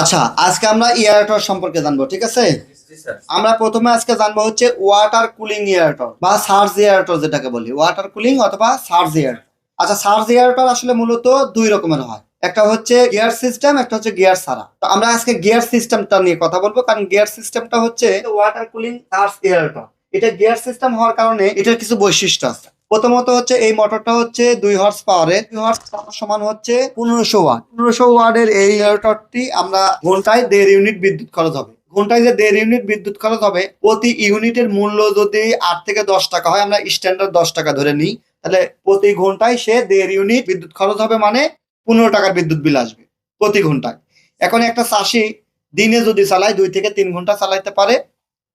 আচ্ছা আজকে আমরা এয়ারটর সম্পর্কে জানব, ঠিক আছে? আমরা প্রথমে আজকে জানব হচ্ছে ওয়াটার কুলিং এয়ারটর বা সার্জ এয়ারটর যেটাকে বলি। ওয়াটার কুলিং অথবা সার্জ এয়ার আচ্ছা সার্জ এয়ারটর আসলে মূলত দুই রকমের হয়। একটা হচ্ছে গিয়ার সিস্টেম একটা হচ্ছে গিয়ার ছাড়া। তো আমরা আজকে গিয়ার সিস্টেমটা নিয়ে কথা বলব, কারণ গিয়ার সিস্টেমটা হচ্ছে ওয়াটার কুলিং সার্জ এয়ারটর এটা গিয়ার সিস্টেম হওয়ার কারণে এটার কিছু বৈশিষ্ট্য আছে। প্রথমত হচ্ছে এই মোটরটা হচ্ছে দুই হর্স পাওয়ারের দুই হর্স পাওয়ার সমান হচ্ছে পনেরোশো ওয়াট পনেরোশো ওয়াটের এই মোটরটি আমরা ঘন্টায় দেড় ইউনিট বিদ্যুৎ খরচ হবে। ঘন্টায় যে দেড় ইউনিট বিদ্যুৎ খরচ হবে, প্রতি ইউনিটের মূল্য যদি আট থেকে দশ টাকা হয়, আমরা স্ট্যান্ডার্ড দশ টাকা ধরে নিই। তাহলে প্রতি ঘন্টায় সে দেড় ইউনিট বিদ্যুৎ খরচ হবে মানে পনেরো টাকার বিদ্যুৎ বিল আসবে প্রতি ঘন্টায়। এখন একটা চাষি দিনে যদি চালায়, দুই থেকে তিন ঘণ্টা চালাইতে পারে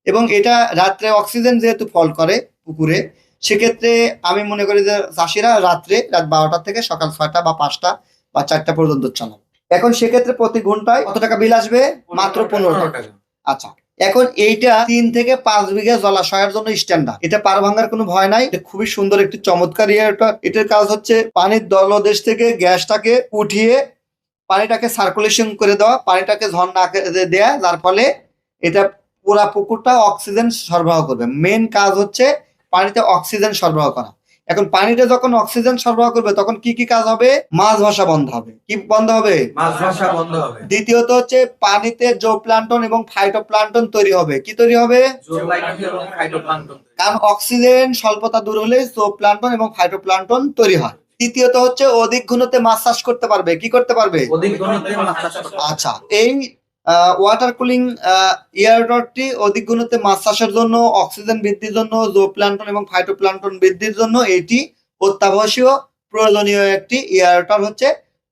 এবং এটা রাত্রে অক্সিজেন যেহেতু ফল করে পুকুরে সেক্ষেত্রে আমি মনে করি যে চাষিরা রাত্রে রাত বারোটা থেকে সকাল ছয়টা বা পাঁচটা বা চারটা পর্যন্ত চালাবে এখন সেক্ষেত্রে প্রতি ঘন্টায় কত টাকা বিল আসবে? মাত্র পনেরো টাকা। আচ্ছা এখন এইটা তিন থেকে পাঁচ বিঘা জলাশয়ের জন্য স্ট্যান্ডার্ড এটা পার ভাঙার কোনো ভয় নাই। এটা খুবই সুন্দর একটি চমৎকার ইয়েটা এটার কাজ হচ্ছে পানির দলদেশ থেকে গ্যাসটাকে উঠিয়ে পানিটাকে সার্কুলেশন করে দেওয়া পানিটাকে ঝর্ণা দেয়া যার ফলে এটা পুরা পুকুরটা অক্সিজেন সরবরাহ করবে। মেন কাজ হচ্ছে পানিতে অক্সিজেন সরবরাহ করা। এখন পানিতে যখন অক্সিজেন সরবরাহ করবে তখন কি কি কাজ হবে? মাছ ভাষা বন্ধ হবে। কি বন্ধ হবে? মাছ ভাষা বন্ধ হবে। দ্বিতীয়ত হচ্ছে পানিতে জো প্লান্টন এবং ফাইটো প্লান্টন তৈরি হবে। কি তৈরি হবে? কারণ অক্সিজেন স্বল্পতা দূর হলে জো প্লান্টন এবং ফাইটো প্লান্টন তৈরি হয়। তৃতীয়ত হচ্ছে অধিক ঘনত্বে মাছ চাষ করতে পারবে। কি করতে পারবে। আচ্ছা এই ওয়াটার কুলিং এয়ারডটটি অধিক গুণতে মাছ চাষের জন্য অক্সিজেন বৃদ্ধির জন্য জো প্লান্টন এবং ফাইটো প্লান্টন বৃদ্ধির জন্য এটি অত্যাবশ্যকীয়, প্রয়োজনীয় একটি এয়ারটর হচ্ছে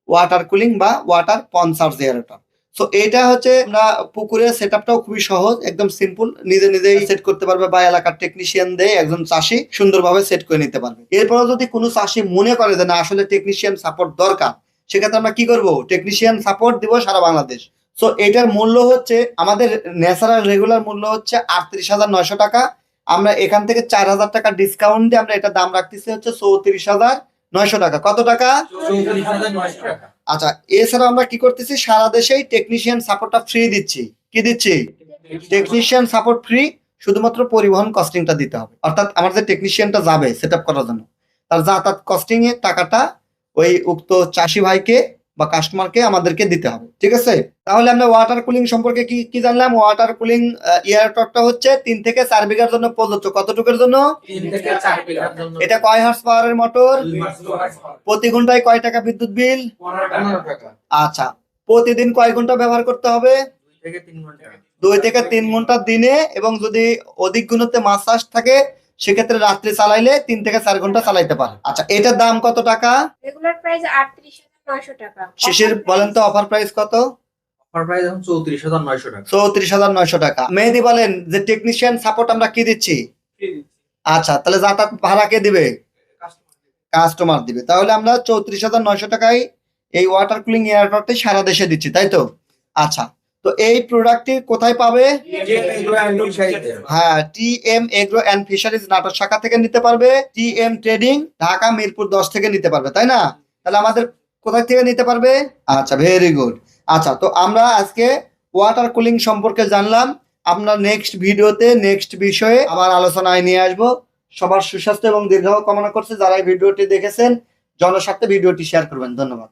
ওয়াটার কুলিং বা ওয়াটার পনসার্জ এয়ারটর সো এটা হচ্ছে আমরা পুকুরের সেট আপটাও খুবই সহজ, একদম সিম্পল নিজে নিজেই সেট করতে পারবে বা এলাকার টেকনিশিয়ান দিয়ে একজন চাষি সুন্দরভাবে সেট করে নিতে পারবে। এরপরে যদি কোনো চাষি মনে করে যে না, আসলে টেকনিশিয়ান সাপোর্ট দরকার, সেক্ষেত্রে আমরা কি করব? টেকনিশিয়ান সাপোর্ট দিব সারা বাংলাদেশ। সো এটার মূল্য হচ্ছে আমাদের ন্যাচারাল রেগুলার মূল্য হচ্ছে আটত্রিশ হাজার নয়শো টাকা। আমরা এখান থেকে চার হাজার টাকা ডিসকাউন্ট দিয়ে আমরা এটা দাম রাখতেছি হচ্ছে চৌত্রিশ হাজার নয়শো টাকা। কত টাকা? আচ্ছা এছাড়া আমরা কি করতেছি? সারা দেশেই টেকনিশিয়ান সাপোর্টটা ফ্রি দিচ্ছি। কি দিচ্ছি? টেকনিশিয়ান সাপোর্ট ফ্রি শুধুমাত্র পরিবহন কস্টিংটা দিতে হবে। অর্থাৎ আমার যে টেকনিশিয়ানটা যাবে সেট করার জন্য তার যাতায়াত কস্টিং এর টাকাটা ওই উক্ত চাষি ভাইকে বা কাস্টমারকে আমাদেরকে দিতে হবে ঠিক আছে? তাহলে আমরা ওয়াটার কুলিং সম্পর্কে কি কি জানলাম? ওয়াটার কুলিং এয়ারটকটা হচ্ছে তিন থেকে চার বিঘার জন্য প্রযোজ্য। কতটুকুর জন্য? তিন থেকে চার বিঘার জন্য। এটা কয় হার্স পাওয়ারের মোটর প্রতি ঘন্টায় কয় টাকা বিদ্যুৎ বিল? আচ্ছা প্রতিদিন কয় ঘণ্টা ব্যবহার করতে হবে? দুই থেকে তিন ঘণ্টা। দুই থেকে তিন ঘণ্টা দিনে এবং যদি অধিক গুণতে মাছ চাষ থাকে সেক্ষেত্রে রাত্রে চালাইলে তিন থেকে চার ঘণ্টা চালাইতে পারে। আচ্ছা এটার দাম কত টাকা? রেগুলার প্রাইস আটত্রিশ টাকা। শিশির বলেন তো অফার প্রাইস কত? অফার প্রাইস এখন টাকা। মেহেদি বলেন যে টেকনিশিয়ান সাপোর্ট আমরা কি দিচ্ছি? আচ্ছা তাহলে যাতায়াত ভাড়া কে দিবে? কাস্টমার দিবে। তাহলে আমরা চৌত্রিশ হাজার নয়শো টাকায় এই ওয়াটার কুলিং এয়ারটরটি সারা দেশে দিচ্ছি তাই তো? আচ্ছা তো এই প্রোডাক্টটি কোথায় পাবে? হ্যাঁ T M agro and fisheries নাটক শাখা থেকে নিতে পারবে। T M trading Dhaka Mirpur দশ থেকে নিতে পারবে তাই না? তাহলে আমাদের কোথায় থেকে নিতে পারবে? আচ্ছা ভেরি গুড আচ্ছা তো আমরা আজকে ওয়াটার কুলিং সম্পর্কে জানলাম। আপনার নেক্সট ভিডিওতে নেক্সট বিষয়ে আবার আলোচনায় নিয়ে আসব। সবার সুস্বাস্থ্য এবং দীর্ঘ কামনা করছে যারা এই ভিডিওটি দেখেছেন। জনস্বার্থে ভিডিওটি শেয়ার করবেন। ধন্যবাদ।